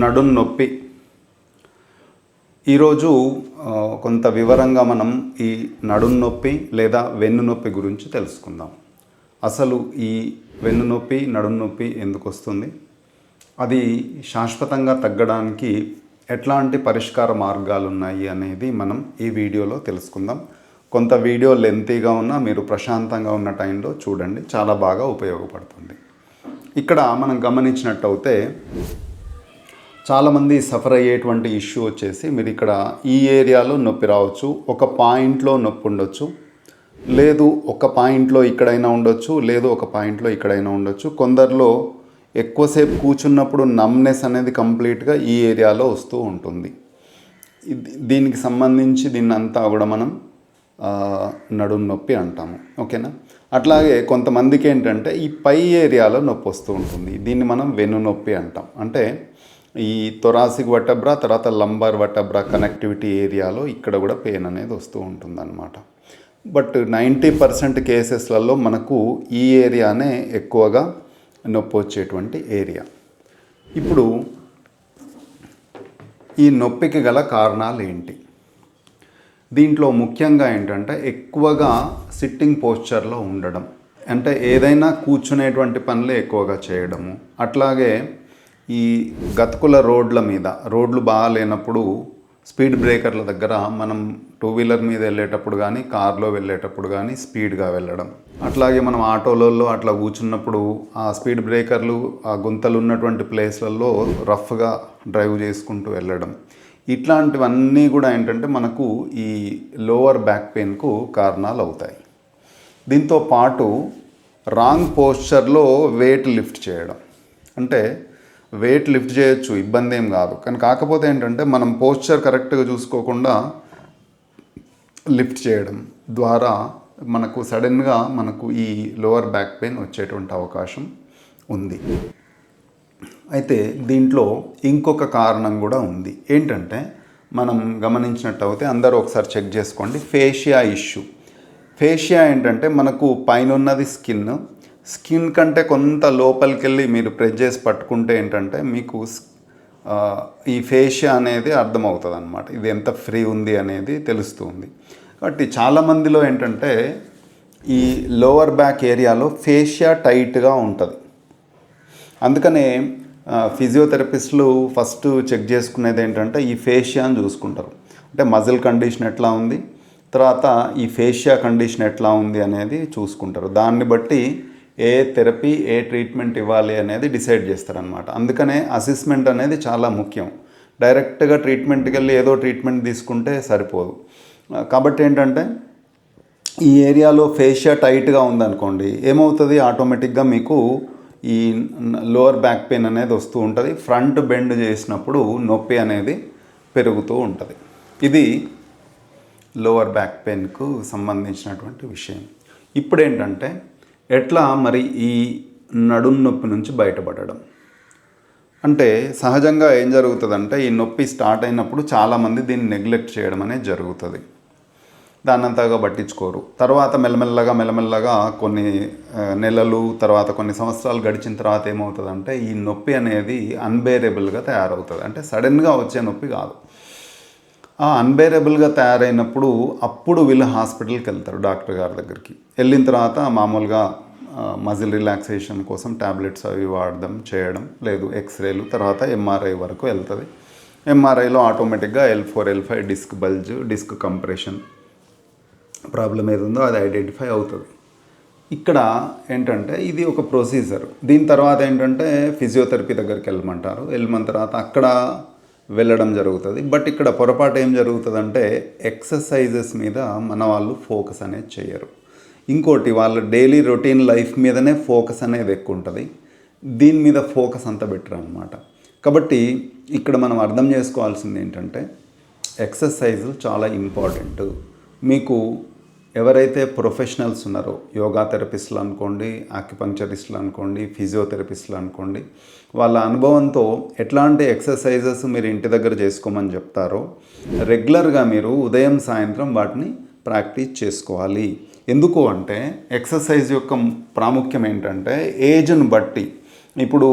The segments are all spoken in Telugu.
నడుం నొప్పి ఈరోజు కొంత వివరంగా మనం ఈ నడుం నొప్పి లేదా వెన్ను నొప్పి గురించి తెలుసుకుందాం. అసలు ఈ వెన్ను నొప్పి నడుం నొప్పి ఎందుకు వస్తుంది? అది శాశ్వతంగా తగ్గడానికి ఎట్లాంటి పరిష్కార మార్గాలు ఉన్నాయి అనేది మనం ఈ వీడియోలో తెలుసుకుందాం. కొంత వీడియో లెంతీగా ఉన్నా మీరు ప్రశాంతంగా ఉన్న టైంలో చూడండి. చాలా బాగా ఉపయోగపడుతుంది. ఇక్కడ మనం గమనించినట్టయితే చాలామంది సఫర్ అయ్యేటువంటి ఇష్యూ వచ్చేసి మీరు ఇక్కడ ఈ ఏరియాలో నొప్పి రావచ్చు ఒక పాయింట్లో నొప్పి ఉండొచ్చు లేదు ఒక పాయింట్లో ఇక్కడైనా ఉండొచ్చు లేదు ఒక పాయింట్లో ఇక్కడైనా ఉండొచ్చు. కొందరిలో ఎక్కువసేపు కూర్చున్నప్పుడు నమ్నెస్ అనేది కంప్లీట్గా ఈ ఏరియాలో వస్తూ ఉంటుంది. దీనికి సంబంధించి దీన్ని అంతా కూడా మనం నడుము నడుం నొప్పి అంటాము. ఓకేనా? అట్లాగే కొంతమందికి ఏంటంటే ఈ పై ఏరియాలో నొప్పి వస్తూ ఉంటుంది. దీన్ని మనం వెన్ను నొప్పి అంటాం. అంటే ఈ తొరాసిక్ వటబ్రా తర్వాత లంబార్ వటబ్రా కనెక్టివిటీ ఏరియాలో ఇక్కడ కూడా పెయిన్ అనేది వస్తూ ఉంటుందన్నమాట. బట్ నైంటీ పర్సెంట్ కేసెస్లలో మనకు ఈ ఏరియానే ఎక్కువగా నొప్పి వచ్చేటువంటి ఏరియా. ఇప్పుడు ఈ నొప్పికి గల కారణాలు ఏంటి? దీంట్లో ముఖ్యంగా ఏంటంటే ఎక్కువగా సిట్టింగ్ పోస్చర్లో ఉండడం. అంటే ఏదైనా కూర్చునేటువంటి పనులే ఎక్కువగా చేయడము. అట్లాగే ఈ గతుకుల రోడ్ల మీద రోడ్లు బాగా లేనప్పుడు స్పీడ్ బ్రేకర్ల దగ్గర మనం టూ వీలర్ మీద వెళ్ళేటప్పుడు కానీ కార్లో వెళ్ళేటప్పుడు కానీ స్పీడ్గా వెళ్ళడం. అట్లాగే మనం ఆటోలలో అట్లా కూర్చున్నప్పుడు ఆ స్పీడ్ బ్రేకర్లు ఆ గుంతలు ఉన్నటువంటి ప్లేస్లలో రఫ్గా డ్రైవ్ చేసుకుంటూ వెళ్ళడం. ఇట్లాంటివన్నీ కూడా ఏంటంటే మనకు ఈ లోవర్ బ్యాక్ పెయిన్కు కారణాలు అవుతాయి దీంతో పాటు రాంగ్ పోస్చర్లో వెయిట్ లిఫ్ట్ చేయడం. అంటే వెయిట్ లిఫ్ట్ చేయొచ్చు ఇబ్బంది ఏం కాదు. కానీ కాకపోతే ఏంటంటే మనం పోస్చర్ కరెక్ట్గా చూసుకోకుండా లిఫ్ట్ చేయడం ద్వారా మనకు సడన్గా మనకు ఈ లోవర్ బ్యాక్ పెయిన్ వచ్చేటువంటి అవకాశం ఉంది. అయితే దీంట్లో ఇంకొక కారణం కూడా ఉంది. ఏంటంటే మనం గమనించినట్టయితే అందరూ ఒకసారి చెక్ చేసుకోండి. ఫేషియా ఇష్యూ ఫేషియా ఏంటంటే మనకు పైన ఉన్నది స్కిన్ స్కిన్ కంటే కొంత లోపలికి వెళ్ళి మీరు ప్రెస్ చేసి పట్టుకుంటే ఏంటంటే మీకు ఈ ఫేషియా అనేది అర్థమవుతుంది అనమాట ఇది ఎంత ఫ్రీ ఉంది అనేది తెలుస్తుంది. కాబట్టి చాలామందిలో ఏంటంటే ఈ లోవర్ బ్యాక్ ఏరియాలో ఫేషియా టైట్గా ఉంటుంది. అందుకనే ఫిజియోథెరపిస్టులు ఫస్ట్ చెక్ చేసుకునేది ఏంటంటే ఈ ఫేషియాని చూసుకుంటారు. అంటే మజిల్ కండిషన్ ఎట్లా ఉంది తర్వాత ఈ ఫేషియా కండిషన్ ఎట్లా ఉంది అనేది చూసుకుంటారు. దాన్ని బట్టి ఏ థెరపీ ఏ ట్రీట్మెంట్ ఇవ్వాలి అనేది డిసైడ్ చేస్తారనమాట అందుకనే అసెస్మెంట్ అనేది చాలా ముఖ్యం. డైరెక్ట్గా ట్రీట్మెంట్కి వెళ్ళి ఏదో ట్రీట్మెంట్ తీసుకుంటే సరిపోదు. కాబట్టి ఏంటంటే ఈ ఏరియాలో ఫేషియా టైట్గా ఉందనుకోండి ఏమవుతుంది? ఆటోమేటిక్గా మీకు ఈ లోవర్ బ్యాక్ పెయిన్ అనేది వస్తూ ఉంటుంది. ఫ్రంట్ బెండ్ చేసినప్పుడు నొప్పి అనేది పెరుగుతూ ఉంటుంది. ఇది లోవర్ బ్యాక్ పెయిన్కు సంబంధించినటువంటి విషయం. ఇప్పుడు ఏంటంటే ఎట్లా మరి ఈ నడుం నొప్పి నుంచి బయటపడడం? అంటే సహజంగా ఏం జరుగుతుందంటే ఈ నొప్పి స్టార్ట్ అయినప్పుడు చాలామంది దీన్ని నెగ్లెక్ట్ చేయడం అనేది జరుగుతుంది. దాన్ని అంతగా పట్టించుకోరు. తర్వాత మెల్లమెల్లగా మెల్లమెల్లగా కొన్ని నెలలు తర్వాత కొన్ని సంవత్సరాలు గడిచిన తర్వాత ఏమవుతుందంటే ఈ నొప్పి అనేది అన్బేరబుల్గా తయారవుతుంది. అంటే సడన్గా వచ్చే నొప్పి కాదు. అన్బేరబుల్గా తయారైనప్పుడు అప్పుడు వీళ్ళు హాస్పిటల్కి వెళ్తారు డాక్టర్ గారి దగ్గరికి. వెళ్ళిన తర్వాత మామూలుగా మజిల్ రిలాక్సేషన్ కోసం ట్యాబ్లెట్స్ అవి వాడడం చేయడం లేదు. ఎక్స్రేలు తర్వాత ఎంఆర్ఐ వరకు వెళ్తుంది. ఎంఆర్ఐలో ఆటోమేటిక్గా L four L five disc bulge disc compression problem ఏదుందో అది ఐడెంటిఫై అవుతుంది. ఇక్కడ ఏంటంటే ఇది ఒక ప్రొసీజర్. దీని తర్వాత ఏంటంటే ఫిజియోథెరపీ దగ్గరికి వెళ్ళమంటారు. వెళ్ళిన తర్వాత అక్కడ వెళ్ళడం జరుగుతుంది. బట్ ఇక్కడ పొరపాటు ఏం జరుగుతుందంటే ఎక్సర్సైజెస్ మీద మన వాళ్ళు ఫోకస్ అనేది చేయరు ఇంకోటి వాళ్ళ డైలీ రొటీన్ లైఫ్ మీదనే ఫోకస్ అనేది ఎక్కువ ఉంటుంది దీని మీద ఫోకస్ అంతా బెటర్ అనమాట కాబట్టి ఇక్కడ మనం అర్థం చేసుకోవాల్సింది ఏంటంటే ఎక్సర్సైజులు చాలా ఇంపార్టెంట్. మీకు ఎవరైతే ప్రొఫెషనల్స్ ఉన్నారో యోగా థెరపిస్టులు అనుకోండి ఆక్యుపంక్చరిస్టులు అనుకోండి ఫిజియోథెరపిస్టులు అనుకోండి వాళ్ళ అనుభవంతో ఎట్లాంటి ఎక్సర్సైజెస్ మీరు ఇంటి దగ్గర చేసుకోమని చెప్తారో రెగ్యులర్గా మీరు ఉదయం సాయంత్రం వాటిని ప్రాక్టీస్ చేసుకోవాలి. ఎందుకు అంటే ఎక్సర్సైజ్ యొక్క ప్రాముఖ్యం ఏంటంటే ఏజ్ను బట్టి. ఇప్పుడు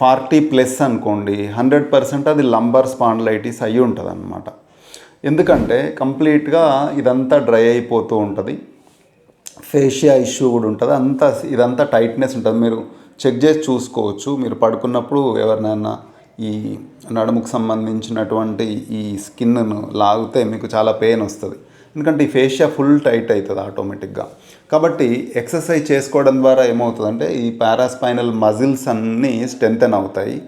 ఫార్టీ ప్లస్ అనుకోండి హండ్రెడ్ పర్సెంట్ అది లంబర్ స్పాండ్లైటిస్ అయి ఉంటుంది అనమాట ఎందుకంటే కంప్లీట్గా ఇదంతా డ్రై అయిపోతూ ఉంటుంది. ఫేషియా ఇష్యూ కూడా ఉంటుంది. అంతా ఇదంతా టైట్నెస్ ఉంటుంది. మీరు చెక్ చేసి చూసుకోవచ్చు. మీరు పడుకున్నప్పుడు ఎవరినైనా ఈ నడుముకు సంబంధించినటువంటి ఈ స్కిన్ను లాగితే మీకు చాలా పెయిన్ వస్తుంది. ఎందుకంటే ఈ ఫేషియా ఫుల్ టైట్ అవుతుంది ఆటోమేటిక్గా. కాబట్టి ఎక్సర్సైజ్ చేసుకోవడం ద్వారా ఏమవుతుందంటే ఈ పారాస్పైనల్ మజిల్స్ అన్నీ స్ట్రెంథెన్ అవుతాయి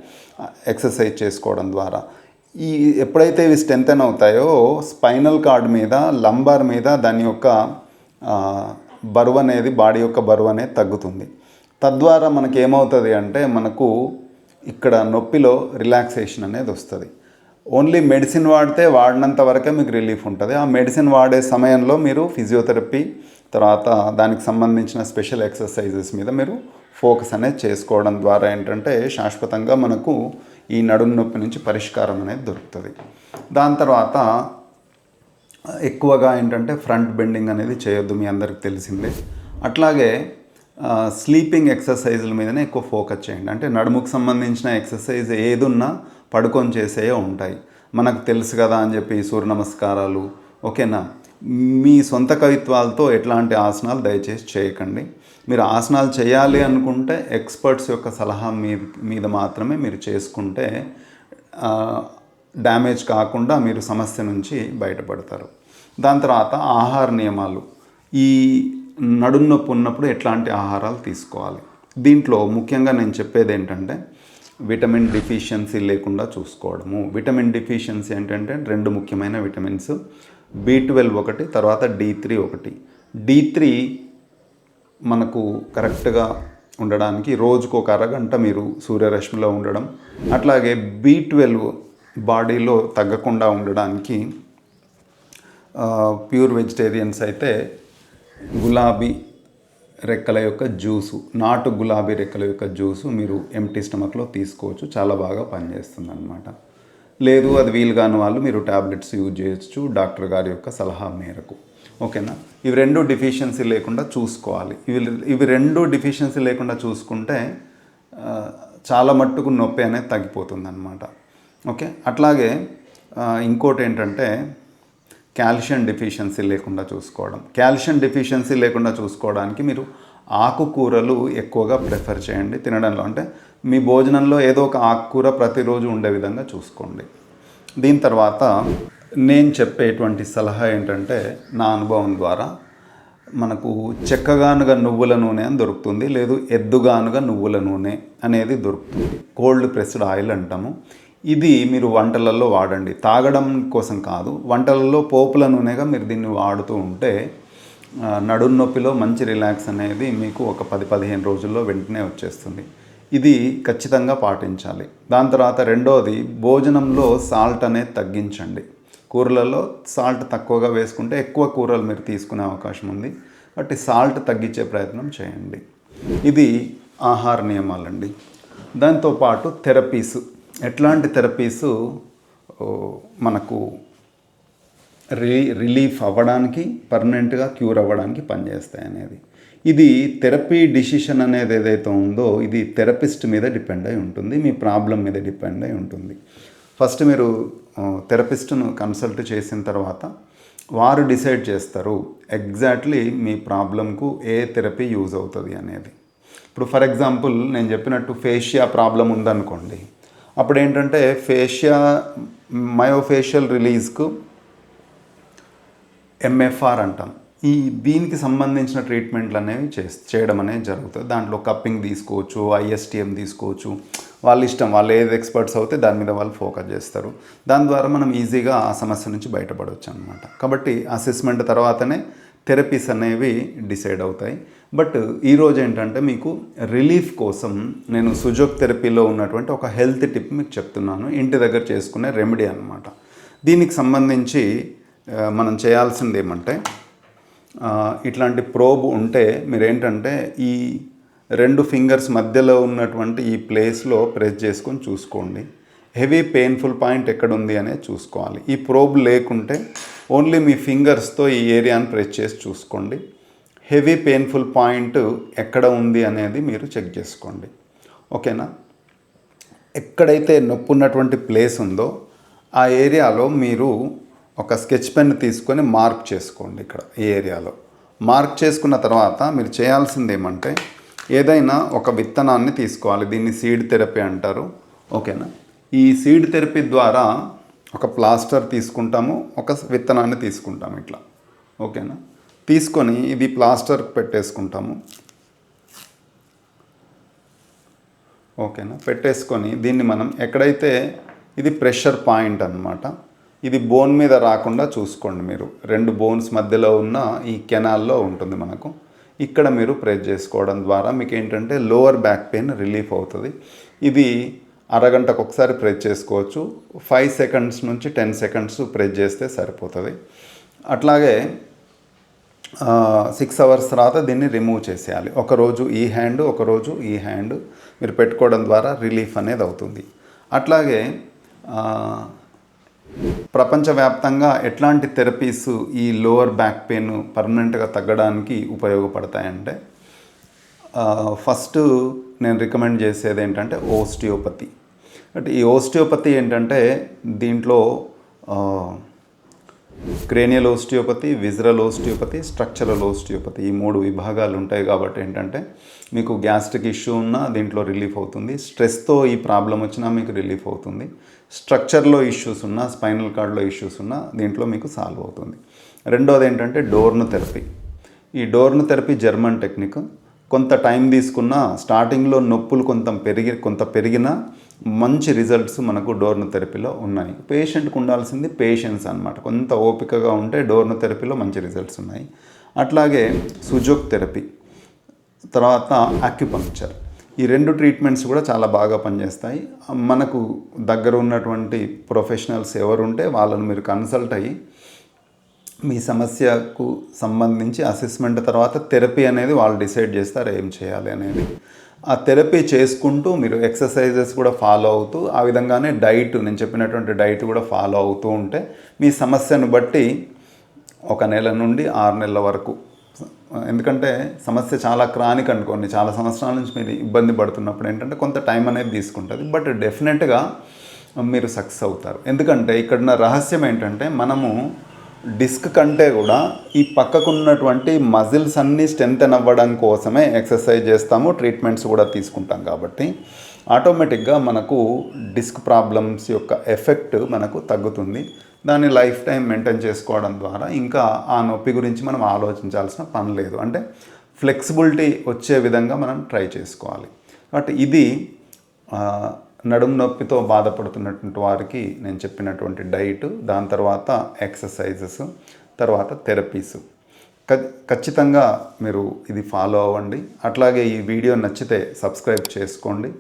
ఎక్సర్సైజ్ చేసుకోవడం ద్వారా. ఈ ఎప్పుడైతే ఇవి స్ట్రెంగ్తన్ అవుతాయో స్పైనల్ కార్డ్ మీద లంబార్ మీద దాని యొక్క బరువు అనేది బాడీ యొక్క బరువు అనేది తగ్గుతుంది. తద్వారా మనకి ఏమవుతుంది అంటే మనకు ఇక్కడ నొప్పిలో రిలాక్సేషన్ అనేది వస్తుంది. ఓన్లీ మెడిసిన్ వాడితే వాడినంత వరకే మీకు రిలీఫ్ ఉంటుంది. ఆ మెడిసిన్ వాడే సమయంలో మీరు ఫిజియోథెరపీ తర్వాత దానికి సంబంధించిన స్పెషల్ ఎక్సర్సైజెస్ మీద మీరు ఫోకస్ అనేది చేసుకోవడం ద్వారా ఏంటంటే శాశ్వతంగా మనకు ఈ నడుము నొప్పి నుంచి పరిష్కారం అనేది దొరుకుతుంది. దాని తర్వాత ఎక్కువగా ఏంటంటే ఫ్రంట్ బెండింగ్ అనేది చేయొద్దు మీ అందరికి తెలిసిందే. అట్లాగే స్లీపింగ్ ఎక్సర్సైజుల మీదనే ఎక్కువ ఫోకస్ చేయండి. అంటే నడుముకు సంబంధించిన ఎక్సర్సైజ్ ఏదున్నా పడుకొని చేసేయో ఉంటాయి. మనకు తెలుసు కదా అని చెప్పి సూర్య నమస్కారాలు ఓకేనా? మీ సొంత కవిత్వాలతో ఎట్లాంటి ఆసనాలు దయచేసి చేయకండి. మీరు ఆసనాలు చేయాలి అనుకుంటే ఎక్స్పర్ట్స్ యొక్క సలహా మీ మీద మాత్రమే మీరు చేసుకుంటే డ్యామేజ్ కాకుండా మీరు సమస్య నుంచి బయటపడతారు. దాని తర్వాత ఆహార నియమాలు. ఈ నడుము నొప్పి ఉన్నప్పుడు ఎట్లాంటి ఆహారాలు తీసుకోవాలి? దీంట్లో ముఖ్యంగా నేను చెప్పేది ఏంటంటే విటమిన్ డిఫిషియన్సీ లేకుండా చూసుకోవడము. విటమిన్ డిఫిషియన్సీ ఏంటంటే రెండు ముఖ్యమైన విటమిన్స్. బి ట్వెల్వ్ ఒకటి తర్వాత డి త్రీ ఒకటి. డి త్రీ మనకు కరెక్ట్గా ఉండడానికి రోజుకు ఒక అరగంట మీరు సూర్యరశ్మిలో ఉండడం అట్లాగే బీ ట్వెల్వ్ బాడీలో తగ్గకుండా ఉండడానికి ప్యూర్ వెజిటేరియన్స్ అయితే గులాబీ రెక్కల యొక్క జ్యూసు నాటు గులాబీ రెక్కల యొక్క జ్యూసు మీరు ఎంటీ స్టమక్లో తీసుకోవచ్చు. చాలా బాగా పనిచేస్తుంది అనమాట లేదు అది వీలు కాని వాళ్ళు మీరు ట్యాబ్లెట్స్ యూజ్ చేయొచ్చు డాక్టర్ గారి యొక్క సలహా మేరకు. ఓకేనా? ఇవి రెండు డిఫిషియన్సీ లేకుండా చూసుకోవాలి. ఇవి ఇవి రెండు డిఫిషియన్సీ లేకుండా చూసుకుంటే చాలా మట్టుకు నొప్పి అనేది తగ్గిపోతుంది అనమాట ఓకే? అట్లాగే ఇంకోటి ఏంటంటే కాల్షియం డెఫిషియన్సీ లేకుండా చూసుకోవడం. కాల్షియం డెఫిషియన్సీ లేకుండా చూసుకోవడానికి మీరు ఆకుకూరలు ఎక్కువగా ప్రిఫర్ చేయండి తినడంలో. అంటే మీ భోజనంలో ఏదో ఒక ఆకుకూర ప్రతిరోజు ఉండే విధంగా చూసుకోండి. దీని తర్వాత నేను చెప్పేటువంటి సలహా ఏంటంటే నా అనుభవం ద్వారా మనకు చెక్కగానుగా నువ్వుల నూనె అని దొరుకుతుంది లేదు ఎద్దుగానుగా నువ్వుల నూనె అనేది దొరుకుతుంది. కోల్డ్ ప్రెస్డ్ ఆయిల్ అంటాము. ఇది మీరు వంటలలో వాడండి. తాగడం కోసం కాదు వంటలలో పోపుల నూనెగా మీరు దీన్ని వాడుతూ ఉంటే నడుం నొప్పిలో మంచి రిలాక్స్ అనేది మీకు ఒక పది పదిహేను రోజుల్లో వెంటనే వచ్చేస్తుంది. ఇది ఖచ్చితంగా పాటించాలి. దాని తర్వాత రెండోది భోజనంలో సాల్ట్ అనేది తగ్గించండి. కూరలలో సాల్ట్ తక్కువగా వేసుకుంటే ఎక్కువ కూరలు మీరు తీసుకునే అవకాశం ఉంది. కాబట్టి సాల్ట్ తగ్గించే ప్రయత్నం చేయండి. ఇది ఆహార నియమాలండి. దాంతోపాటు థెరపీస్. ఎట్లాంటి థెరపీస్? మనకు రి రిలీఫ్ అవ్వడానికి పర్మనెంట్గా క్యూర్ అవ్వడానికి పనిచేస్తాయి అనేది. ఇది థెరపీ డిసిషన్ అనేది ఏదైతే ఉందో ఇది థెరపిస్ట్ మీద డిపెండ్ అయి ఉంటుంది. మీ ప్రాబ్లం మీద డిపెండ్ అయి ఉంటుంది. ఫస్ట్ మీరు థెరపిస్ట్ను కన్సల్ట్ చేసిన తర్వాత వారు డిసైడ్ చేస్తారు ఎగ్జాక్ట్లీ మీ ప్రాబ్లంకు ఏ థెరపీ యూజ్ అవుతుంది అనేది. ఇప్పుడు ఫర్ ఎగ్జాంపుల్ నేను చెప్పినట్టు ఫేషియా ప్రాబ్లం ఉందనుకోండి అప్పుడు ఏంటంటే ఫేషియా మయోఫేషియల్ రిలీజ్కు ఎంఎఫ్ఆర్ అంటాం. ఈ దీనికి సంబంధించిన ట్రీట్మెంట్లు అనేవి చే చేయడం అనేది జరుగుతుంది. దాంట్లో కప్పింగ్ తీసుకోవచ్చు ఐఎస్టిఎం తీసుకోవచ్చు. వాళ్ళ ఇష్టం వాళ్ళు ఏది ఎక్స్పర్ట్స్ అవుతే దాని మీద వాళ్ళు ఫోకస్ చేస్తారు. దాని ద్వారా మనం ఈజీగా ఆ సమస్య నుంచి బయటపడవచ్చు అనమాట కాబట్టి అసెస్మెంట్ తర్వాతనే థెరపీస్ అనేవి డిసైడ్ అవుతాయి. బట్ ఈరోజు ఏంటంటే మీకు రిలీఫ్ కోసం నేను సుజోక్ థెరపీలో ఉన్నటువంటి ఒక హెల్త్ టిప్ మీకు చెప్తున్నాను. ఇంటి దగ్గర చేసుకునే రెమెడీ అనమాట దీనికి సంబంధించి మనం చేయాల్సింది ఏమంటే ఇట్లాంటి ప్రోబ్ ఉంటే మీరు ఏంటంటే ఈ రెండు ఫింగర్స్ మధ్యలో ఉన్నటువంటి ఈ ప్లేస్లో ప్రెస్ చేసుకొని చూసుకోండి. హెవీ పెయిన్ఫుల్ పాయింట్ ఎక్కడ ఉంది అనేది చూసుకోవాలి. ఈ ప్రోబ్ లేకుంటే ఓన్లీ మీ ఫింగర్స్తో ఈ ఏరియాని ప్రెస్ చేసి చూసుకోండి. హెవీ పెయిన్ఫుల్ పాయింట్ ఎక్కడ ఉంది అనేది మీరు చెక్ చేసుకోండి. ఓకేనా? ఎక్కడైతే నొప్పి ఉన్నటువంటి ప్లేస్ ఉందో ఆ ఏరియాలో మీరు ఒక స్కెచ్ పెన్ తీసుకొని మార్క్ చేసుకోండి ఇక్కడ ఈ ఏరియాలో. మార్క్ చేసుకున్న తర్వాత మీరు చేయాల్సింది ఏమంటే ఏదైనా ఒక విత్తనాన్ని తీసుకోవాలి. దీన్ని సీడ్ థెరపీ అంటారు. ఓకేనా? ఈ సీడ్ థెరపీ ద్వారా ఒక ప్లాస్టర్ తీసుకుంటాము ఒక విత్తనాన్ని తీసుకుంటాము ఇట్లా. ఓకేనా? తీసుకొని ఇది ప్లాస్టర్ పెట్టేసుకుంటాము. ఓకేనా? పెట్టేసుకొని దీన్ని మనం ఎక్కడైతే ఇది ప్రెషర్ పాయింట్ అన్నమాట ఇది బోన్ మీద రాకుండా చూసుకోండి మీరు. రెండు బోన్స్ మధ్యలో ఉన్న ఈ కెనాల్లో ఉంటుంది మనకు. ఇక్కడ మీరు ప్రెస్ చేసుకోవడం ద్వారా మీకు ఏంటంటే లోవర్ బ్యాక్ పెయిన్ రిలీఫ్ అవుతుంది. ఇది అరగంటకు ఒకసారి ప్రెస్ చేసుకోవచ్చు. ఫైవ్ సెకండ్స్ నుంచి టెన్ సెకండ్స్ ప్రెస్ చేస్తే సరిపోతుంది. అట్లాగే సిక్స్ అవర్స్ తర్వాత దీన్ని రిమూవ్ చేసేయాలి. ఒకరోజు ఈ హ్యాండ్ ఒకరోజు ఈ హ్యాండ్ మీరు పెట్టుకోవడం ద్వారా రిలీఫ్ అనేది అవుతుంది. అట్లాగే ప్రపంచవ్యాప్తంగా ఎట్లాంటి థెరపీస్ ఈ లోవర్ బ్యాక్ పెయిన్ పర్మనెంట్గా తగ్గడానికి ఉపయోగపడతాయంటే ఫస్ట్ నేను రికమెండ్ చేసేది ఏంటంటే ఓస్టియోపతి. అంటే ఈ ఓస్టియోపతి ఏంటంటే దీంట్లో cranial osteopathy visceral osteopathy structural osteopathy ఈ మూడు విభాగాలు ఉంటాయి కాబట్టి ఏంటంటే మీకు గ్యాస్ట్రిక్ ఇష్యూ ఉన్నా దీంట్లో రిలీఫ్ అవుతుంది. స్ట్రెస్తో ఈ ప్రాబ్లం వచ్చినా మీకు రిలీఫ్ అవుతుంది. స్ట్రక్చర్లో ఇష్యూస్ ఉన్నా స్పైనల్ కార్డ్లో ఇష్యూస్ ఉన్నా దీంట్లో మీకు సాల్వ్ అవుతుంది. రెండోది ఏంటంటే డోర్ను థెరపీ. ఈ డోర్ను థెరపీ జర్మన్ టెక్నిక్. కొంత టైం తీసుకున్న స్టార్టింగ్లో నొప్పులు కొంత పెరిగి కొంత పెరిగినా మంచి రిజల్ట్స్ మనకు డోర్ను థెరపీలో ఉన్నాయి. పేషెంట్కి ఉండాల్సింది పేషెన్స్ అనమాట కొంత ఓపికగా ఉంటే డోర్ను థెరపీలో మంచి రిజల్ట్స్ ఉన్నాయి. అట్లాగే సుజోక్ థెరపీ తర్వాత అక్యుపంక్చర్ ఈ రెండు ట్రీట్మెంట్స్ కూడా చాలా బాగా పనిచేస్తాయి. మనకు దగ్గర ఉన్నటువంటి ప్రొఫెషనల్స్ ఎవరుంటే వాళ్ళను మీరు కన్సల్ట్ అయ్యి మీ సమస్యకు సంబంధించి అసెస్మెంట్ తర్వాత థెరపీ అనేది వాళ్ళు డిసైడ్ చేస్తారు ఏం చేయాలి అనేది. ఆ థెరపీ చేసుకుంటూ మీరు ఎక్సర్సైజెస్ కూడా ఫాలో అవుతూ ఆ విధంగానే డైట్ నేను చెప్పినటువంటి డైట్ కూడా ఫాలో అవుతూ ఉంటే మీ సమస్యను బట్టి ఒక నెల నుండి ఆరు నెలల వరకు. ఎందుకంటే సమస్య చాలా క్రానిక్ అనుకోండి చాలా సంవత్సరాల నుంచి మీరు ఇబ్బంది పడుతున్నప్పుడు ఏంటంటే కొంత టైం అనేది తీసుకుంటుంది. బట్ డెఫినెట్గా మీరు సక్సెస్ అవుతారు. ఎందుకంటే ఇక్కడ ఉన్న రహస్యం ఏంటంటే మనము డిస్క్ కంటే కూడా ఈ పక్కకున్నటువంటి మజిల్స్ అన్నీ స్ట్రెంగ్తెన్ అవ్వడం కోసమే ఎక్సర్సైజ్ చేస్తాము ట్రీట్మెంట్స్ కూడా తీసుకుంటాం కాబట్టి. ఆటోమేటిక్గా మనకు డిస్క్ ప్రాబ్లమ్స్ యొక్క ఎఫెక్ట్ మనకు తగ్గుతుంది. దాన్ని లైఫ్ టైం మెయింటైన్ చేసుకోవడం ద్వారా ఇంకా ఆ నొప్పి గురించి మనం ఆలోచించాల్సిన పని లేదు. అంటే ఫ్లెక్సిబిలిటీ వచ్చే విధంగా మనం ట్రై చేసుకోవాలి. కాబట్టి ఇది నడుము నొప్పితో బాధపడుతున్నటువంటి వారికి నేను చెప్పినటువంటి డైట్ దాని తర్వాత ఎక్సర్సైజెస్ తర్వాత థెరపీస్. ఖచ్చితంగా మీరు ఇది ఫాలో అవ్వండి. అట్లాగే ఈ వీడియో నచ్చితే సబ్స్క్రైబ్ చేసుకోండి.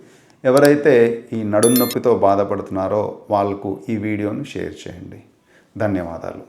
ఎవరైతే ఈ నడుము నొప్పితో బాధపడుతున్నారో వాళ్ళకు ఈ వీడియోను షేర్ చేయండి. ధన్యవాదాలు.